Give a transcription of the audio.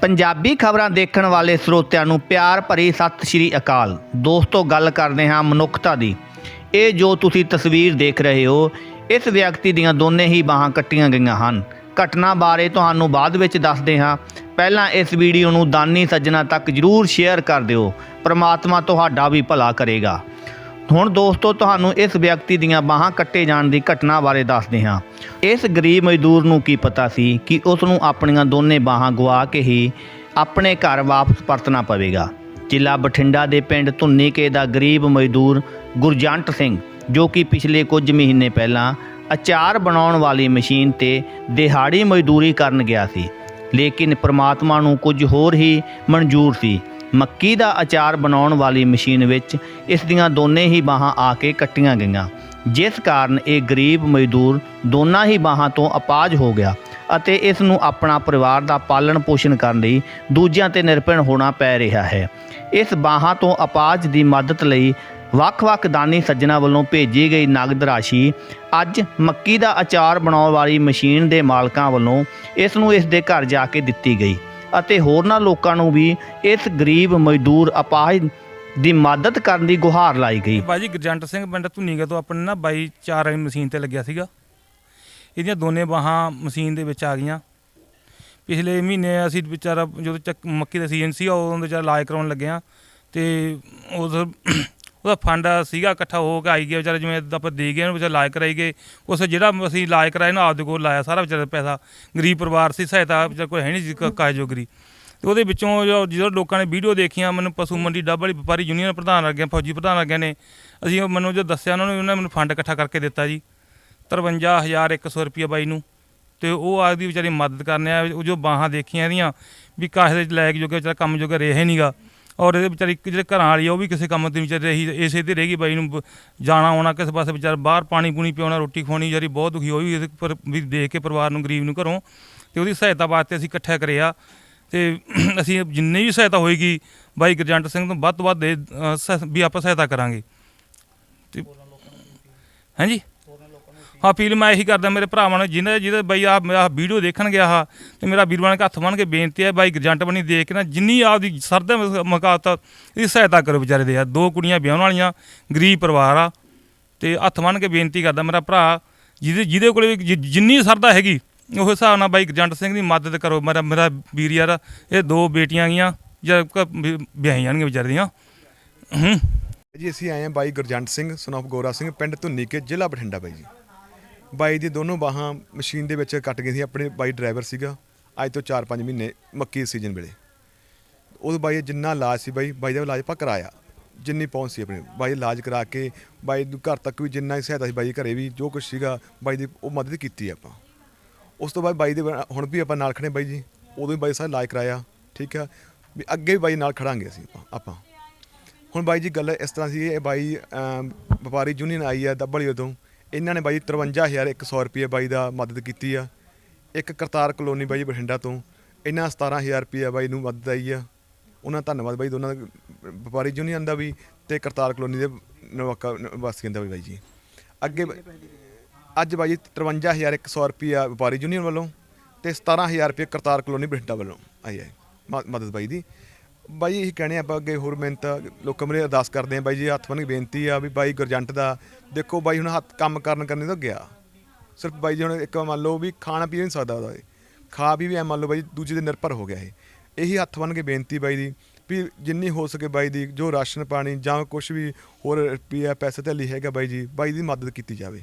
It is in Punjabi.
ਪੰਜਾਬੀ ਖਬਰਾਂ ਦੇਖਣ ਵਾਲੇ ਸਰੋਤਿਆਂ ਨੂੰ ਪਿਆਰ ਭਰੀ ਸਤਿ ਸ਼੍ਰੀ ਅਕਾਲ। ਦੋਸਤੋ, ਗੱਲ ਕਰਦੇ ਹਾਂ ਮਨੁੱਖਤਾ ਦੀ। ਇਹ ਜੋ ਤੁਸੀਂ ਤਸਵੀਰ ਦੇਖ ਰਹੇ ਹੋ, ਇਸ ਵਿਅਕਤੀ ਦੀਆਂ ਦੋਨੇ ਹੀ ਬਾਹਾਂ ਕੱਟੀਆਂ ਗਈਆਂ ਹਨ। ਘਟਨਾ ਬਾਰੇ ਤੁਹਾਨੂੰ ਬਾਅਦ ਵਿੱਚ ਦੱਸਦੇ ਹਾਂ। ਪਹਿਲਾਂ ਇਸ ਵੀਡੀਓ ਨੂੰ ਦਾਨੀ ਸੱਜਣਾ ਤੱਕ ਜਰੂਰ ਸ਼ੇਅਰ ਕਰ ਦਿਓ। ਪ੍ਰਮਾਤਮਾ ਤੁਹਾਡਾ ਵੀ ਭਲਾ ਕਰੇਗਾ। ਹੁਣ ਦੋਸਤੋ, ਤੁਹਾਨੂੰ ਇਸ ਵਿਅਕਤੀ ਦੀਆਂ ਬਾਹਾਂ ਕੱਟੇ ਜਾਣ ਦੀ ਘਟਨਾ ਬਾਰੇ ਦੱਸਦੇ ਹਾਂ। ਇਸ ਗਰੀਬ ਮਜ਼ਦੂਰ ਨੂੰ ਕੀ ਪਤਾ ਸੀ ਕਿ ਉਸ ਨੂੰ ਆਪਣੀਆਂ ਦੋਨੇ ਬਾਹਾਂ ਗਵਾ ਕੇ ਹੀ ਆਪਣੇ ਘਰ ਵਾਪਸ ਪਰਤਣਾ ਪਵੇਗਾ। ਜ਼ਿਲ੍ਹਾ ਬਠਿੰਡਾ ਦੇ ਪਿੰਡ ਧੁੰਨੀਕੇ ਦਾ ਗਰੀਬ ਮਜ਼ਦੂਰ ਗੁਰਜੰਟ ਸਿੰਘ, ਜੋ ਕਿ ਪਿਛਲੇ ਕੁਝ ਮਹੀਨੇ ਪਹਿਲਾਂ ਅਚਾਰ ਬਣਾਉਣ ਵਾਲੀ ਮਸ਼ੀਨ ਤੇ ਦਿਹਾੜੀ ਮਜ਼ਦੂਰੀ ਕਰਨ ਗਿਆ ਸੀ। ਲੇਕਿਨ ਪ੍ਰਮਾਤਮਾ ਨੂੰ ਕੁਝ ਹੋਰ ਹੀ ਮਨਜ਼ੂਰ ਸੀ। ਮੱਕੀ ਦਾ ਅਚਾਰ ਬਣਾਉਣ ਵਾਲੀ ਮਸ਼ੀਨ ਵਿੱਚ ਇਸ ਦੀਆਂ ਦੋਨੇ ਹੀ ਬਾਹਾਂ ਆ ਕੇ ਕੱਟੀਆਂ ਗਈਆਂ, ਜਿਸ ਕਾਰਨ ਇਹ ਗਰੀਬ ਮਜ਼ਦੂਰ ਦੋਨਾਂ ਹੀ ਬਾਹਾਂ ਤੋਂ ਅਪਾਜ ਹੋ ਗਿਆ ਅਤੇ ਇਸ ਨੂੰ ਆਪਣਾ ਪਰਿਵਾਰ ਦਾ ਪਾਲਣ ਪੋਸ਼ਣ ਕਰਨ ਲਈ ਦੂਜਿਆਂ ਤੇ ਨਿਰਭਰ ਹੋਣਾ ਪੈ ਰਿਹਾ ਹੈ। ਇਸ ਬਾਹਾਂ ਤੋਂ ਅਪਾਜ ਦੀ ਮਦਦ ਲਈ ਵੱਖ-ਵੱਖ ਦਾਨੀ ਸੱਜਣਾ ਵੱਲੋਂ ਭੇਜੀ ਗਈ ਨਗਦ ਰਾਸ਼ੀ ਅੱਜ ਮੱਕੀ ਦਾ ਅਚਾਰ ਬਣਾਉਣ ਵਾਲੀ ਮਸ਼ੀਨ ਦੇ ਮਾਲਕਾਂ ਵੱਲੋਂ ਇਸ ਨੂੰ ਇਸ ਦੇ ਘਰ ਜਾ ਕੇ ਦਿੱਤੀ ਗਈ। ਅਤੇ ਹੋਰਨਾਂ ਲੋਕਾਂ ਨੂੰ ਵੀ ਇਸ ਗਰੀਬ ਮਜ਼ਦੂਰ ਅਪਾਹਜ ਦੀ ਮਦਦ ਕਰਨ ਦੀ ਗੁਹਾਰ ਲਾਈ ਗਈ। ਬਾਜੀ ਗਰਜੰਟ ਸਿੰਘ ਪਿੰਡ ਧੁੰਨੀਗਾ ਤੋਂ ਆਪਣੇ ਨਾ ਬਾਈ ਚਾਰ ਵਾਲੀ ਮਸ਼ੀਨ ਤੇ ਲੱਗਿਆ ਸੀਗਾ। ਇਹਦੀਆਂ ਦੋਨੇ ਬਾਹਾਂ ਮਸ਼ੀਨ ਦੇ ਵਿੱਚ ਆ ਗਈਆਂ। ਪਿਛਲੇ ਮਹੀਨੇ ਅਸੀਂ ਵਿਚਾਰਾ ਜਦੋਂ ਚੱਕ ਮੱਕੀ ਦਾ ਸੀਜ਼ਨ ਸੀ ਉਦੋਂ ਦੇ ਵਿਚਾਰਾ ਇਲਾਜ ਕਰਾਉਣ ਲੱਗੇ ਆ। ਤੇ ਉਸ ਉਹਦਾ ਫੰਡ ਸੀਗਾ ਇਕੱਠਾ ਹੋ ਕੇ ਆਈ ਗਿਆ, ਵਿਚਾਰੇ ਜਿਵੇਂ ਆਪਾਂ ਦੇ ਗਏ, ਉਹਨੂੰ ਵਿਚਾਰਾ ਇਲਾਜ ਕਰਾਈ ਗਏ। ਉਸ ਜਿਹੜਾ ਅਸੀਂ ਇਲਾਜ ਕਰਾਇਆ ਨਾ ਆਪਦੇ ਕੋਲ ਲਾਇਆ ਸਾਰਾ ਵਿਚਾਰਾ ਪੈਸਾ। ਗਰੀਬ ਪਰਿਵਾਰ ਸੀ, ਸਹਾਇਤਾ ਵਿਚਾਰਾ ਕੋਈ ਹੈ ਨਹੀਂ ਸੀ ਕਾਜ ਜੋਗਰੀ ਤੇ ਉਹਦੇ ਵਿੱਚੋਂ ਜਦੋਂ ਲੋਕਾਂ ਨੇ ਵੀਡੀਓ ਦੇਖੀਆਂ, ਮੈਨੂੰ ਪਸ਼ੂ ਮੰਡੀ ਡੱਬ ਵਾਲੀ ਵਪਾਰੀ ਯੂਨੀਅਨ ਪ੍ਰਧਾਨ ਆ ਫੌਜੀ ਪ੍ਰਧਾਨ ਆ ਨੇ, ਅਸੀਂ ਉਹ ਮੈਨੂੰ ਜੋ ਦੱਸਿਆ, ਉਹਨਾਂ ਨੇ ਉਹਨਾਂ ਨੇ ਮੈਨੂੰ ਫੰਡ ਇਕੱਠਾ ਕਰਕੇ ਦਿੱਤਾ ਜੀ। 53100 ਰੁਪਏ ਬਾਈ ਨੂੰ। ਤੇ ਉਹ ਆਖਦੀ ਵਿਚਾਰੀ ਮਦਦ ਕਰਨੇ ਆ ਉਹ ਜੋ ਬਾਹਾਂ ਦੇਖੀਆਂ ਇਹਦੀਆਂ, ਵੀ ਕਾਹੇ ਦੇ ਲਾਇਕ ਜੋਗੇ ਵਿਚਾਰਾ ਕੰਮ ਜੋਗਾ ਰਹੇ ਨਹੀਂਗਾ ਔਰ ਇਹਦੇ ਵਿਚਾਰੀ ਇੱਕ ਜਿਹੜੇ ਘਰਾਂ ਵਾਲੀ ਆ ਉਹ ਵੀ ਕਿਸੇ ਕੰਮ ਤੇ ਵਿਚਾਰੀ ਰਹੀ ਇਸੇ ਤੇ ਰਹੇਗੀ ਬਾਈ ਨੂੰ ਜਾਣਾ ਆਉਣਾ ਕਿਸੇ ਪਾਸੇ ਵਿਚਾਰ ਬਾਹਰ ਪਾਣੀ ਪੂਣੀ ਪਿਉਣਾ ਰੋਟੀ ਖਵਾਉਣੀ ਵਿਚਾਰੀ ਬਹੁਤ ਦੁਖੀ ਹੋਈ ਇਹਦੇ ਪਰ ਵੀ ਦੇਖ ਕੇ ਪਰਿਵਾਰ ਨੂੰ ਗਰੀਬ ਨੂੰ ਘਰੋਂ ਤੇ ਉਹਦੀ ਸਹਾਇਤਾ ਵਾਸਤੇ ਅਸੀਂ ਇਕੱਠਾ ਕਰਿਆ। ਤੇ ਅਸੀਂ ਜਿੰਨੀ ਵੀ ਸਹਾਇਤਾ ਹੋਏਗੀ ਬਾਈ ਗਰਜੰਟ ਸਿੰਘ ਤੋਂ ਵੱਧ ਤੋਂ ਵੱਧ ਦੇ ਅ, ਵੀ ਆਪਾਂ ਸਹਾਇਤਾ ਕਰਾਂਗੇ। ਤੇ ਹਾਂਜੀ? ਹਾਂ ਅਪੀਲ ਮੈਂ ਇਹੀ ਕਰਦਾ, ਮੇਰੇ ਭਰਾਵਾਂ ਨੂੰ, ਜਿਹਨੇ ਜਿਹਦੇ ਬਾਈ ਆ ਮੇਰਾ ਵੀਡੀਓ ਦੇਖਣ ਗਿਆ ਹਾ ਤੇ ਮੇਰਾ ਵੀਰ ਬਣ ਕੇ ਹੱਥ ਬੰਨ ਕੇ ਬੇਨਤੀ ਹੈ, ਬਾਈ ਗਰਜੰਟ ਬਣੀ ਦੇਖ ਕੇ ਨਾ, ਜਿੰਨੀ ਆਪਦੀ ਸਰਦਾ ਮੁਕਾਤ ਇਹਦੀ ਸਹਾਇਤਾ ਕਰੋ ਵਿਚਾਰੇ ਦੇ ਯਾਰ ਦੋ ਕੁੜੀਆਂ ਵਿਆਹਣ ਵਾਲੀਆਂ, ਗਰੀਬ ਪਰਿਵਾਰ ਆ, ਤੇ ਹੱਥ ਬੰਨ ਕੇ ਬੇਨਤੀ ਕਰਦਾ ਮੇਰਾ ਭਰਾ, ਜਿਹਦੇ ਜਿਹਦੇ ਕੋਲੇ ਵੀ ਜਿ- ਜਿੰਨੀ ਸਰਦਾ ਹੈਗੀ, ਉਹ ਹਿਸਾਬ ਨਾਲ ਬਾਈ ਗਰਜੰਟ ਸਿੰਘ ਦੀ ਮਦਦ ਕਰੋ। ਮੇਰਾ ਮੇਰਾ ਵੀਰ ਯਾਰ, ਇਹ ਦੋ ਬੇਟੀਆਂ ਗੀਆਂ ਜਾਂ ਕ- ਵਿਆਹੀ ਜਾਣਗੀਆਂ ਵਿਚਾਰੇ ਦੀਆਂ। ਹੂੰ। ਜੀ, ਅਸੀਂ ਆਏ ਹਾਂ ਬਾਈ ਗੁਰਜੰਟ ਸਿੰਘ, ਸਨੋਫ ਗੋਰਾ ਸਿੰਘ, ਪਿੰਡ ਧੁੰਨੀਕੇ ਜ਼ਿਲ੍ਹਾ ਬਠਿੰਡਾ ਬਾਈ ਜੀ। ਬਾਈ ਦੀ ਦੋਨੋਂ ਬਾਹਾਂ ਮਸ਼ੀਨ ਦੇ ਵਿੱਚ ਕੱਟ ਗਈ ਸੀ, ਆਪਣੇ ਬਾਈ ਡਰਾਈਵਰ ਸੀਗਾ। ਅੱਜ ਤੋਂ 4-5 ਮਹੀਨੇ ਮੱਕੀ ਸੀਜ਼ਨ ਵੇਲੇ। ਉਦੋਂ ਬਾਈ ਜਿੰਨਾ ਇਲਾਜ ਸੀ ਬਾਈ ਬਾਈ ਦਾ ਇਲਾਜ ਆਪਾਂ ਕਰਾਇਆ। ਜਿੰਨੀ ਪਹੁੰਚ ਸੀ ਆਪਣੀ, ਬਾਈ ਇਲਾਜ ਕਰਾ ਕੇ, ਬਾਈ ਨੂੰ ਘਰ ਤੱਕ ਵੀ ਜਿੰਨਾ ਹੀ ਸਹਾਇਤਾ ਸੀ ਬਾਈ ਦੇ ਘਰੇ ਵੀ, ਜੋ ਕੁਝ ਸੀਗਾ ਬਾਈ ਦੀ ਉਹ ਮਦਦ ਕੀਤੀ ਆਪਾਂ। ਉਸ ਤੋਂ ਬਾਅਦ ਬਾਈ ਦੇ ਹੁਣ ਵੀ ਆਪਾਂ ਨਾਲ ਖੜੇ ਬਾਈ ਜੀ। ਉਦੋਂ ਵੀ ਬਾਈ ਸਾਹਿਬ ਇਲਾਜ ਕਰਾਇਆ, ਠੀਕ ਆ। ਵੀ ਅੱਗੇ ਵੀ ਬਾਈ ਨਾਲ ਖੜਾਂਗੇ ਅਸੀਂ ਆਪਾਂ ਆਪਾਂ। ਹੁਣ ਬਾਈ ਜੀ ਗੱਲ ਇਸ ਤਰ੍ਹਾਂ ਸੀ, ਇਹ ਬਾਈ ਵਪਾਰੀ ਯੂਨੀਅਨ ਆਈ ਆ ਦੱਬੜੀ ਤੋਂ ਇਹਨਾਂ ਨੇ ਬਾਈ 53100 ਰੁਪਏ ਬਾਈ ਦਾ ਮਦਦ ਕੀਤੀ ਆ। ਇੱਕ ਕਰਤਾਰ ਕਲੋਨੀ ਬਾਈ ਬਠਿੰਡਾ ਤੋਂ। ਇਹਨਾਂ 17000 ਰੁਪਏ ਬਾਈ ਨੂੰ ਮਦਦ ਆਈ ਆ। ਉਹਨਾਂ ਧੰਨਵਾਦ ਬਾਈ ਦੋਨਾਂ ਦਾ ਵਪਾਰੀ ਯੂਨੀਅਨ ਦਾ ਵੀ ਤੇ ਕਰਤਾਰ ਕਲੋਨੀ ਦੇ ਨਵਾਕਾ ਵਾਸੀਆਂ ਦਾ ਵੀ ਬਾਈ ਜੀ। ਅੱਗੇ ਅੱਜ ਬਾਈ 53100 ਰੁਪਏ ਵਪਾਰੀ ਯੂਨੀਅਨ ਵੱਲੋਂ ਤੇ 17000 ਰੁਪਏ ਕਰਤਾਰ ਕਲੋਨੀ ਬਠਿੰਡਾ ਵੱਲੋਂ ਆਈ ਹੈ। ਮਦਦ ਬਾਈ ਦੀ। ਬਾਈ, ਇਹੀ ਕਹਿਣੇ ਆਪਾਂ ਅੱਗੇ ਹੋਰ ਮਿਹਨਤ ਲੋਕਾਂ ਮਰੇ ਅਰਦਾਸ ਕਰਦੇ ਆ ਬਾਈ ਜੀ, ਹੱਥ ਬੰਨ੍ਹ ਕੇ ਬੇਨਤੀ ਆ ਵੀ ਬਾਈ ਗੁਰਜੰਟ ਦਾ, ਦੇਖੋ ਬਾਈ ਹੁਣ ਹੱਥ ਕੰਮ ਕਰਨ ਕਰਨੇ ਤੋਂ ਗਿਆ। ਸਿਰਫ ਬਾਈ ਜੀ ਹੁਣ ਇੱਕ ਮੰਨ ਲਓ ਵੀ ਖਾਣਾ ਪੀ ਨਹੀਂ ਸਕਦਾ ਉਹਦਾ ਖਾ ਵੀ ਵੀ ਐ ਮੰਨ ਲਓ ਬਾਈ ਦੂਜੇ ਦੇ ਨਿਰਭਰ ਹੋ ਗਿਆ ਇਹ। ਇਹੀ ਹੱਥ ਬੰਨ੍ਹ ਕੇ ਬੇਨਤੀ ਬਾਈ ਦੀ ਵੀ ਜਿੰਨੀ ਹੋ ਸਕੇ ਬਾਈ ਦੀ, ਜੋ ਰਾਸ਼ਨ ਪਾਣੀ ਜਾਂ ਕੁਝ ਵੀ ਹੋਰ ਰੁਪਈਆ ਪੈਸੇ ਤੇ ਲਈ ਹੈਗਾ ਬਾਈ ਜੀ, ਬਾਈ ਦੀ ਮਦਦ ਕੀਤੀ ਜਾਵੇ।